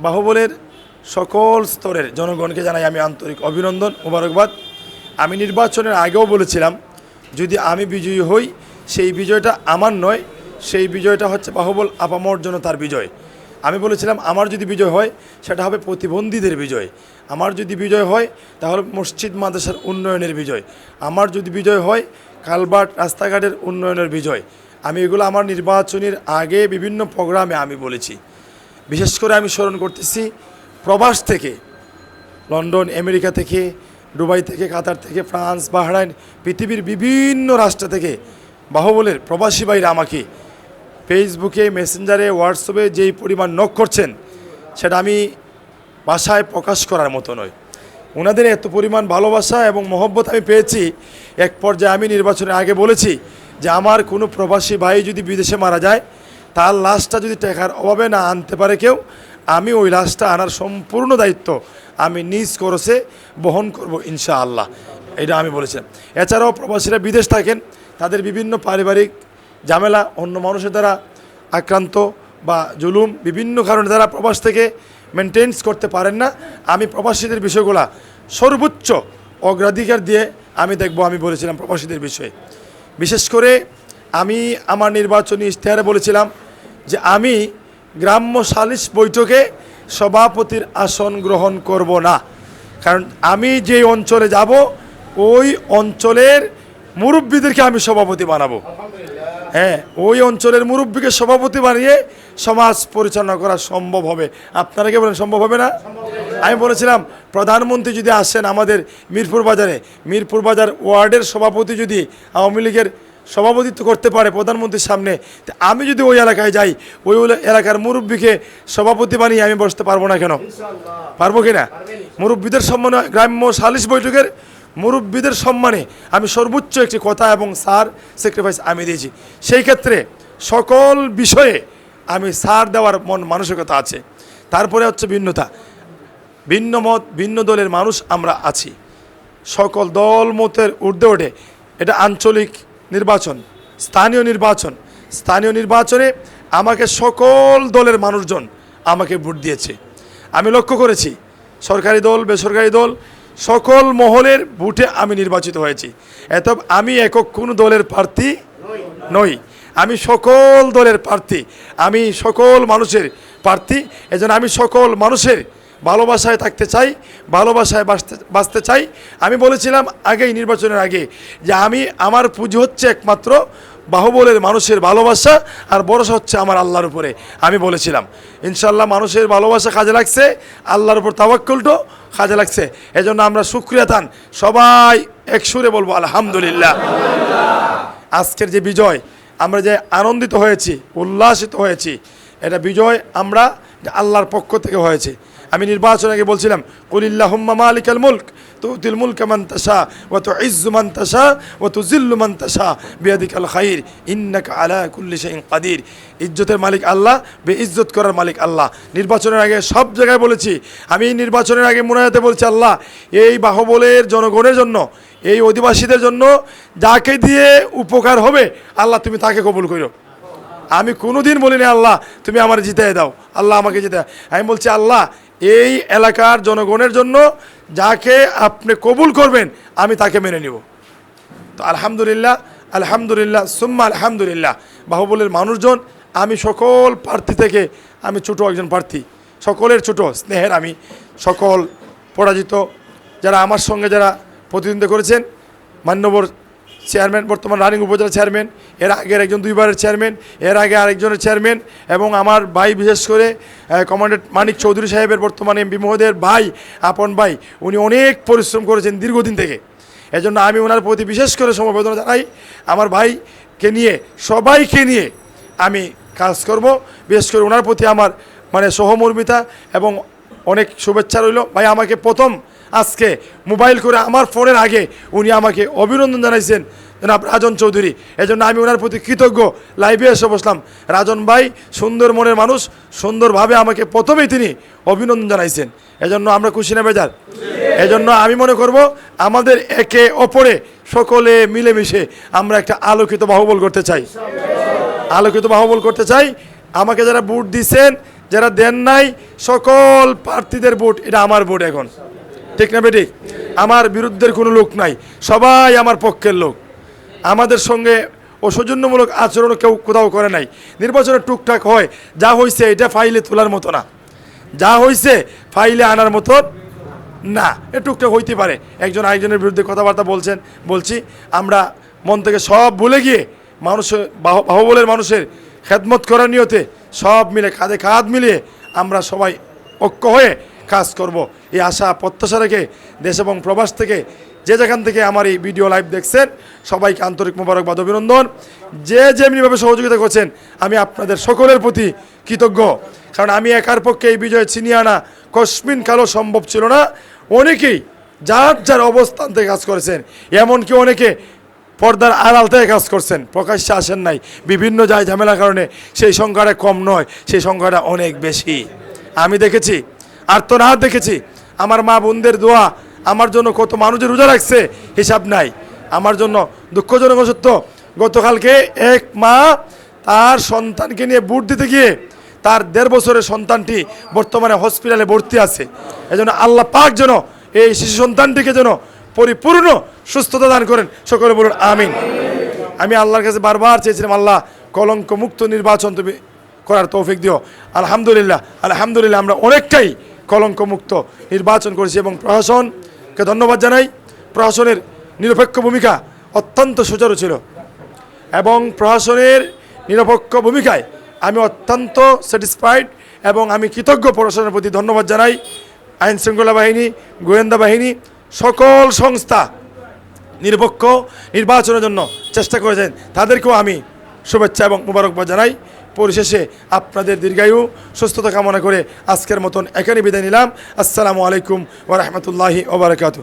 বাহুবলের সকল স্তরের জনগণকে জানাই আমি আন্তরিক অভিনন্দন, মোবারকবাদ। আমি নির্বাচনের আগেও বলেছিলাম, যদি আমি বিজয়ী হই, সেই বিজয়টা আমার নয়, সেই বিজয়টা হচ্ছে বাহুবল আপামর জন্য তার বিজয়। আমি বলেছিলাম, আমার যদি বিজয় হয়, সেটা হবে প্রতিবন্ধীদের বিজয়। আমার যদি বিজয় হয়, তাহলে মসজিদ মাদ্রাসার উন্নয়নের বিজয়। আমার যদি বিজয় হয়, কালবাট রাস্তাঘাটের উন্নয়নের বিজয়। আমি এগুলো আমার নির্বাচনের আগে বিভিন্ন প্রোগ্রামে আমি বলেছি। বিশেষ করে আমি স্মরণ করতেছি প্রবাস থেকে, লন্ডন, আমেরিকা থেকে, দুবাই থেকে, কাতার থেকে, ফ্রান্স, বাহরাইন, পৃথিবীর বিভিন্ন রাষ্ট্র থেকে বাহুবলের প্রবাসী ভাইরা আমাকে ফেসবুকে, মেসেঞ্জারে, হোয়াটসঅ্যাপে যেই পরিমাণ নক করছেন, সেটা আমি ভাষায় প্রকাশ করার মতো নয়। ওনাদের এত পরিমাণ ভালোবাসা এবং মহব্বত আমি পেয়েছি, এক পর্যায়ে আমি নির্বাচনের আগে বলেছি যে আমার কোনো প্রবাসী ভাই যদি বিদেশে মারা যায় তার লাশটা যদি টাকার অভাবে না আনতে পারে কেউ, আমি ওই লাশটা আনার সম্পূর্ণ দায়িত্ব আমি নিজ খরচে বহন করব ইনশাআল্লাহ। এটা আমি বলেছিলাম। এছাড়াও প্রবাসীরা বিদেশ থাকেন, তাদের বিভিন্ন পারিবারিক ঝামেলা, অন্য মানুষের দ্বারা আক্রান্ত বা জুলুম বিভিন্ন কারণে তারা প্রবাস থেকে মেনটেন্স করতে পারেন না। আমি প্রবাসীদের বিষয়গুলা সর্বোচ্চ অগ্রাধিকার দিয়ে আমি দেখব, আমি বলেছিলাম প্রবাসীদের বিষয়ে। বিশেষ করে আমি আমার নির্বাচনী ইশতেহারে বলেছিলাম যে আমি গ্রাম্য সালিশ বৈঠকে সভাপতির আসন গ্রহণ করব না। কারণ আমি যে অঞ্চলে যাব, ওই অঞ্চলের মুরব্বীদেরকে আমি সভাপতি বানাবো। হ্যাঁ ওই অঞ্চলের মুরব্বীকে সভাপতি বানিয়ে সমাজ পরিচালনা করা সম্ভব হবে। আপনারা কে বলেন সম্ভব হবে না? আমি বলেছিলাম, প্রধানমন্ত্রী যদি আসেন আমাদের মিরপুর বাজারে, মিরপুর বাজার ওয়ার্ডের সভাপতি যদি আওয়ামী লীগের সভাপতিত্ব করতে পারে প্রধানমন্ত্রীর সামনে। আমি যদি ওই এলাকায় যাই, ওই ওই এলাকার মুরব্বীকে সভাপতি বানিয়ে আমি বসতে পারব না কেন? পারব কিনা মুরব্বীদের সম্মানে গ্রাম্য সালিশ বৈঠকের মুরব্বীদের সম্মানে আমি সর্বোচ্চ একটি কথা এবং সার স্যাক্রিফাইস আমি দিয়েছি। সেই ক্ষেত্রে সকল বিষয়ে আমি সার দেওয়ার মন মানসিকতা আছে। তারপরে হচ্ছে ভিন্নতা। ভিন্ন মত, ভিন্ন দলের মানুষ আমরা আছি। সকল দল মতের ঊর্ধ্বে ওঠে। এটা আঞ্চলিক নির্বাচন, স্থানীয় নির্বাচন। স্থানীয় নির্বাচনে আমাকে সকল দলের মানুষজন আমাকে ভোট দিয়েছে। আমি লক্ষ্য করেছি, সরকারি দল, বেসরকারি দল, সকল মহলের ভোটে আমি নির্বাচিত হয়েছি। এত আমি একক কোনো দলের প্রার্থী নই। আমি সকল দলের প্রার্থী। আমি সকল মানুষের প্রার্থী। এজন্য আমি সকল মানুষের ভালোবাসায় থাকতে চাই, ভালোবাসায় বাঁচতে বাঁচতে চাই। আমি বলেছিলাম আগেই নির্বাচনের আগে যে আমি, আমার পুজো হচ্ছে একমাত্র বাহুবলের মানুষের ভালোবাসা আর ভরসা হচ্ছে আমার আল্লাহর উপরে, আমি বলেছিলাম। ইনশাল্লাহ মানুষের ভালোবাসা কাজে লাগছে, আল্লাহর উপর তাওয়াক্কুলটো কাজে লাগছে। এজন্য আমরা সুক্রিয়া থান সবাই একসুরে বলব, আলহামদুলিল্লাহ। আজকের যে বিজয়, আমরা যে আনন্দিত হয়েছি, উল্লাসিত হয়েছি, এটা বিজয় আমরা আল্লাহর পক্ষ থেকে হয়েছে। আমি নির্বাচন আগে বলছিলাম, কুলিল্লাহুম্মা মালিকাল মুলক তুতিল মুলক মান তাশা, ওয়া তুইজ্জু মান তাশা, ওয়া তুযিল্লু মান তাশা বিয়াদিকাল খাইর, ইন্নাকা আলা কুল্লি শাইইন কাদির। ইজ্জতের মালিক আল্লাহ বে ইজ্জত করার মালিক আল্লাহ। নির্বাচনের আগে সব জায়গায় বলেছি, আমি নির্বাচনের আগে মুনায়াতে বলছি, আল্লাহ, এই বাহুবলের জনগণের জন্য, এই অধিবাসীদের জন্য যাকে দিয়ে উপকার হবে, আল্লাহ তুমি তাকে কবুল করো। আমি কোনোদিন বলিনি, আল্লাহ, তুমি আমার জিতে দাও, আল্লাহ আমাকে জিতে আমি বলছি, আল্লাহ এই এলাকার জনগণের জন্য যাকে আপনি কবুল করবেন, আমি তাকে মেনে নিব। তো আলহামদুলিল্লাহ আলহামদুলিল্লাহ, সুম্মা আলহামদুলিল্লাহ। বাহুবলের মানুষজন, আমি সকল প্রার্থী থেকে, আমি ছোট একজন প্রার্থী, সকলের ছোট স্নেহের আমি সকল পরাজিত, যারা আমার সঙ্গে যারা প্রতিদ্বন্দ্বিতা করেছেন, মান্যবর চেয়ারম্যান, বর্তমান রানিং উপজেলা চেয়ারম্যান, এর আগের একজন দুইবারের চেয়ারম্যান, এর আগে আরেকজনের চেয়ারম্যান এবং আমার ভাই বিশেষ করে কমান্ডেন্ট মানিক চৌধুরী সাহেবের বর্তমানে এমপি মহোদয়ের ভাই আপন ভাই, উনি অনেক পরিশ্রম করেছেন দীর্ঘদিন থেকে। এজন্য আমি ওনার প্রতি বিশেষ করে সমবেদনা জানাই, আমার ভাইকে নিয়ে, সবাইকে নিয়ে আমি কাজ করব। বিশেষ করে ওনার প্রতি আমার মানে সহমর্মিতা এবং অনেক শুভেচ্ছা রইল। ভাই, আমাকে প্রথম আজকে মোবাইল করে আমার ফোনের আগে উনি আমাকে অভিনন্দন জানাইছেন, জনাব রাজন চৌধুরী। এজন্য আমি ওনার প্রতি কৃতজ্ঞ। লাইভে এসে বসলাম। রাজন ভাই, সুন্দর মনের মানুষ, সুন্দরভাবে আমাকে প্রথমেই তিনি অভিনন্দন জানাইছেন। এজন্য আমরা খুশি না বেজার? এজন্য আমি মনে করব, আমাদের একে অপরে সকলে মিলেমিশে আমরা একটা আলোকিত বাহুবল করতে চাই। আলোকিত বাহুবল করতে চাই। আমাকে যারা ভোট দিচ্ছেন যারা দেন নাই, সকল প্রার্থীদের ভোট, এটা আমার ভোট এখন। ঠিক না বেটি? আমার বিরুদ্ধের কোনো লোক নাই। সবাই আমার পক্ষের লোক। আমাদের সঙ্গে ও অসৌজন্যমূলক আচরণ কেউ কোথাও করে নাই। নির্বাচনে টুকটাক হয়। যা হয়েছে এটা ফাইলে তোলার মতো না। যা হয়েছে ফাইলে আনার মতো না। এ টুকটাক হইতে পারে। একজন আরেকজনের বিরুদ্ধে কথাবার্তা বলছেন, বলছি, আমরা মন থেকে সব ভুলে গিয়ে মানুষের বাহ- বাহুবলের মানুষের খেদমত করার নিয়তে সব মিলে, কাঁধে কাঁধ মিলিয়ে আমরা সবাই ঐক্য হয়ে কাজ করব। এই আশা, প্রত্যাশা রেখে দেশ এবং প্রবাস থেকে যে যেখান থেকে আমার এই ভিডিও লাইভ দেখছেন, সবাইকে আন্তরিক মোবারকবাদ অভিনন্দন। যে যেমনিভাবে সহযোগিতা করছেন, আমি আপনাদের সকলের প্রতি কৃতজ্ঞ। কারণ আমি একার পক্ষে এই বিজয় ছিনিয়ে আনা কসমিন কালো সম্ভব ছিল না। অনেকেই যার যার অবস্থান থেকে কাজ করেছেন, এমনকি অনেকে পর্দার আড়াল থেকে কাজ করছেন, প্রকাশ্যে আসেন নাই। বিভিন্ন যায় ঝামেলার কারণে সেই সংখ্যাটা কম নয়, সেই সংখ্যাটা অনেক বেশি। আমি দেখেছি আর তো না দেখেছি। আমার মা বোনদের দোয়া আমার জন্য কত মানুষের রোজা রাখছে, হিসাব নাই। আমার জন্য দুঃখজনক সত্য, গতকালকে এক মা তার সন্তানকে নিয়ে বুট দিতে গিয়ে তার দেড় বছরের সন্তানটি বর্তমানে হসপিটালে ভর্তি আছে। এজন্য আল্লাহ পাক যেন এই শিশু সন্তানটিকে যেন পরিপূর্ণ সুস্থতা দান করেন। সকলে বলুন, আমিন। আমি আল্লাহর কাছে বারবার চেয়েছিলাম, আল্লাহ কলঙ্ক মুক্ত নির্বাচন তুমি করার তৌফিক দিও। আলহামদুলিল্লাহ আলহামদুলিল্লাহ, আমরা অনেকটাই কলঙ্ক মুক্ত নির্বাচন করেছি এবং প্রশাসনকে ধন্যবাদ জানাই। প্রশাসনের নিরপেক্ষ ভূমিকা অত্যন্ত সুচারু ছিল এবং প্রশাসনের নিরপেক্ষ ভূমিকায় আমি অত্যন্ত স্যাটিসফাইড এবং আমি কৃতজ্ঞ প্রশাসনের প্রতি ধন্যবাদ জানাই। আইন শৃঙ্খলা বাহিনী, গোয়েন্দা বাহিনী, সকল সংস্থা নিরপেক্ষ নির্বাচনের জন্য চেষ্টা করেছেন। তাদেরকেও আমি শুভেচ্ছা এবং মুবারকবাদ জানাই। পরিশেষে আপনাদের দীর্ঘায়ু সুস্থতা কামনা করে আজকের মতন এখানে বিদায় নিলাম। আসসালামু আলাইকুম ওরহমতুল্লাহি ওবরাকাতু